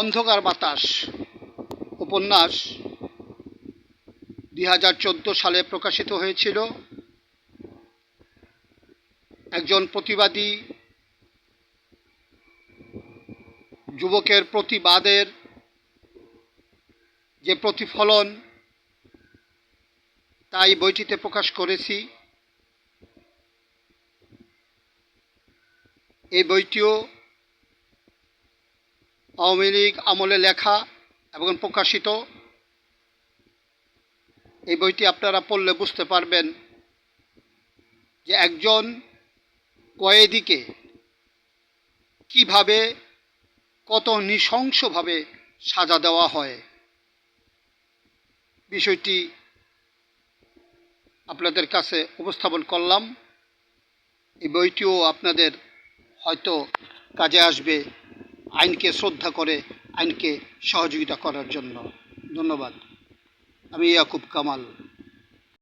অন্ধকার বাতাস। উপন্যাস দুই হাজার চোদ্দ সালে প্রকাশিত হয়েছিল। একজন প্রতিবাদী যুবকের প্রতিবাদের যে প্রতিফলন, তাই বইটিতে প্রকাশ করেছি। এই বইটিও আওয়ামী লীগ আমলে লেখা এবং প্রকাশিত। এই বইটি আপনারা পড়লে বুঝতে পারবেন যে একজন কয়েদিকে কীভাবে কত নৃশংসভাবে সাজা দেওয়া হয়। বিষয়টি আপনাদের কাছে উপস্থাপন করলাম। এই বইটিও আপনাদের হয়তো কাজে আসবে। আইনকে শ্রদ্ধা করে আইনকে সহযোগিতা করার জন্য। ধন্যবাদ। আমি ইয়াকুব কামাল।